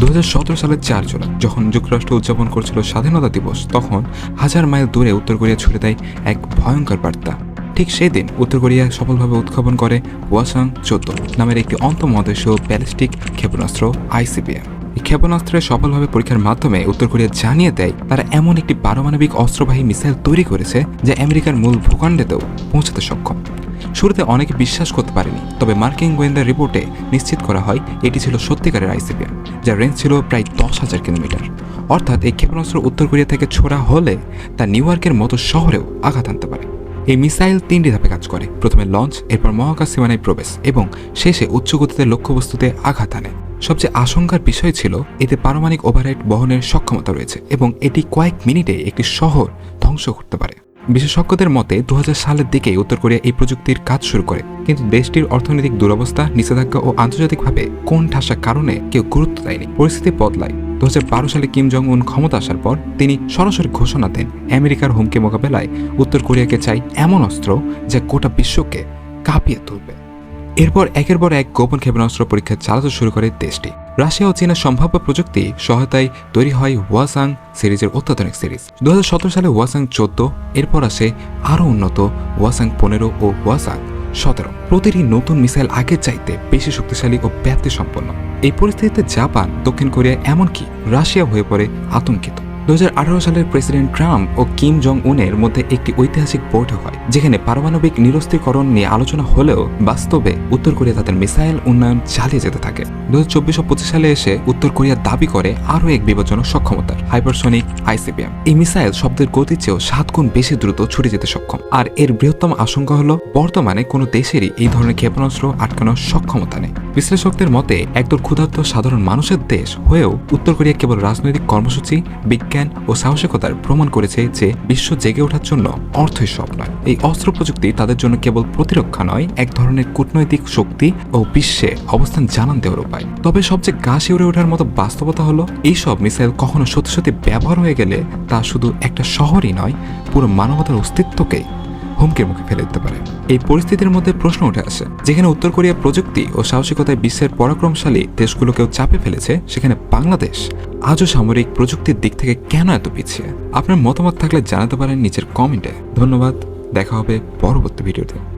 দু সালের চার জুলাই, যখন যুক্তরাষ্ট্র উদযাপন করছিল স্বাধীনতা দিবস, তখন হাজার মাইল দূরে উত্তর কোরিয়া ছুড়ে দেয় এক ভয়ঙ্কর বার্তা। ঠিক সেই দিন উত্তর কোরিয়া সফলভাবে উৎক্ষেপণ করে ওয়াসাং চোদ্দ নামের একটি অন্তমহাদেশীয় ব্যালিস্টিক ক্ষেপণাস্ত্র আইসিবিএম। এই ক্ষেপণাস্ত্রের সফলভাবে পরীক্ষার মাধ্যমে উত্তর কোরিয়া জানিয়ে দেয়, তারা এমন একটি পারমাণবিক অস্ত্রবাহী মিসাইল তৈরি করেছে যা আমেরিকার মূল ভূখণ্ডেতেও পৌঁছাতে সক্ষম। শুরুতে অনেকে বিশ্বাস করতে পারেনি, তবে মার্কিন গোয়েন্দা রিপোর্টে নিশ্চিত করা হয় এটি ছিল সত্যিকারের আইসিবিএম যার রেঞ্জ ছিল প্রায় দশ হাজার কিলোমিটার। অর্থাৎ এই ক্ষেপণাস্ত্র উত্তর কোরিয়া থেকে ছোড়া হলে তা নিউ ইয়র্কের মতো শহরেও আঘাত আনতে পারে। এই মিসাইল তিনটি ধাপে কাজ করে, প্রথমে লঞ্চ, এরপর মহাকাশ সীমানায় প্রবেশ এবং শেষে উচ্চ গতিতে লক্ষ্যবস্তুতে আঘাত আনে। সবচেয়ে আশঙ্কার বিষয় ছিল, এতে পারমাণবিক ওভাররাইড বহনের সক্ষমতা রয়েছে এবং এটি কয়েক মিনিটে একটি শহর ধ্বংস করতে পারে। বিশেষজ্ঞদের মতে দু হাজার সালের দিকে উত্তর কোরিয়া এই প্রযুক্তির কাজ শুরু করে। কিন্তু দেশটির অর্থনৈতিক দুরবস্থা, নিষেধাজ্ঞা ও আন্তর্জাতিকভাবে কোন ঠাসা কারণে কেউ গুরুত্ব দেয়নি, পরিস্থিতি বদলায়। দু হাজার বারো সালে কিম জং উন ক্ষমতা আসার পর তিনি সরাসরি ঘোষণা দেন, আমেরিকার হুমকি মোকাবেলায় উত্তর কোরিয়াকে চাই এমন অস্ত্র যা গোটা বিশ্বকে কাঁপিয়ে তুলবে। এরপর একের পর এক গোপন ক্ষেপণাস্ত্র পরীক্ষা চালাতে শুরু করে দেশটি। রাশিয়া ও চীনের সম্ভাব্য প্রযুক্তি সহায়তায় তৈরি হয় ওয়াসাং সিরিজের অত্যাধুনিক সিরিজ। দু হাজার সতেরো সালে ওয়াসাং চোদ্দ, এরপর আসে আরও উন্নত ওয়াসাং পনেরো ও ওয়াসাং সতেরো। প্রতিটি নতুন মিসাইল আগের চাইতে বেশি শক্তিশালী ও ব্যাপ্তি সম্পন্ন এই পরিস্থিতিতে জাপান, দক্ষিণ কোরিয়া, এমনকি রাশিয়া হয়ে পড়ে আতঙ্কিত। দু হাজার আঠারো সালের প্রেসিডেন্ট ট্রাম্প ও কিম জং উনের মধ্যে একটি ঐতিহাসিক বৈঠক হয়, যেখানে পারমাণবিক নিরস্ত্রীকরণ নিয়ে আলোচনা হলেও বাস্তবে উত্তর কোরিয়া তাদের মিসাইল উন্নয়ন চালিয়ে যেতে থাকে। দু হাজার সালে এসে উত্তর কোরিয়া দাবি করে আরও এক বিপজ্জনক সক্ষমতার, হাইপারসনিক আইসিবিএম এই মিসাইল শব্দের গতির চেয়েও সাত গুণ বেশি দ্রুত ছুটে যেতে সক্ষম। আর এর বৃহত্তম আশঙ্কা হলো, বর্তমানে কোনো দেশেরই এই ধরনের ক্ষেপণাস্ত্র আটকানোর সক্ষমতা নেই। বিশ্লেষকদের মতে, একদল ক্ষুধার্ত সাধারণ মানুষের দেশ হয়েও উত্তর কোরিয়া কেবল রাজনৈতিক কর্মসূচি বিজ্ঞান ও সাহসিকতার প্রমাণ করেছে যে বিশ্ব জেগে ওঠার জন্য অর্থই সব নয়। এই অস্ত্র প্রযুক্তি তাদের জন্য কেবল প্রতিরক্ষা নয়, এক ধরনের কূটনৈতিক শক্তি ও বিশ্বে অবস্থান জানান দেওয়ার উপায়। তবে সবচেয়ে গা শিউরে ওঠার মতো বাস্তবতা হলো, এইসব মিসাইল কখনো সত্যি সত্যি ব্যবহার হয়ে গেলে তা শুধু একটা শহরই নয়, পুরো মানবতার অস্তিত্বকেই হুমকির মুখে ফেলে দিতে পারে। এই পরিস্থিতির মধ্যে প্রশ্ন উঠে আসে, যেখানে উত্তর কোরিয়া প্রযুক্তি ও সাহসিকতায় বিশ্বের পরাক্রমশালী দেশগুলোকেও চাপে ফেলেছে, সেখানে বাংলাদেশ আজও সামরিক প্রযুক্তির দিক থেকে কেন এত পিছিয়ে? আপনার মতামত থাকলে জানাতে পারেন নিচের কমেন্টে। ধন্যবাদ, দেখা হবে পরবর্তী ভিডিওতে।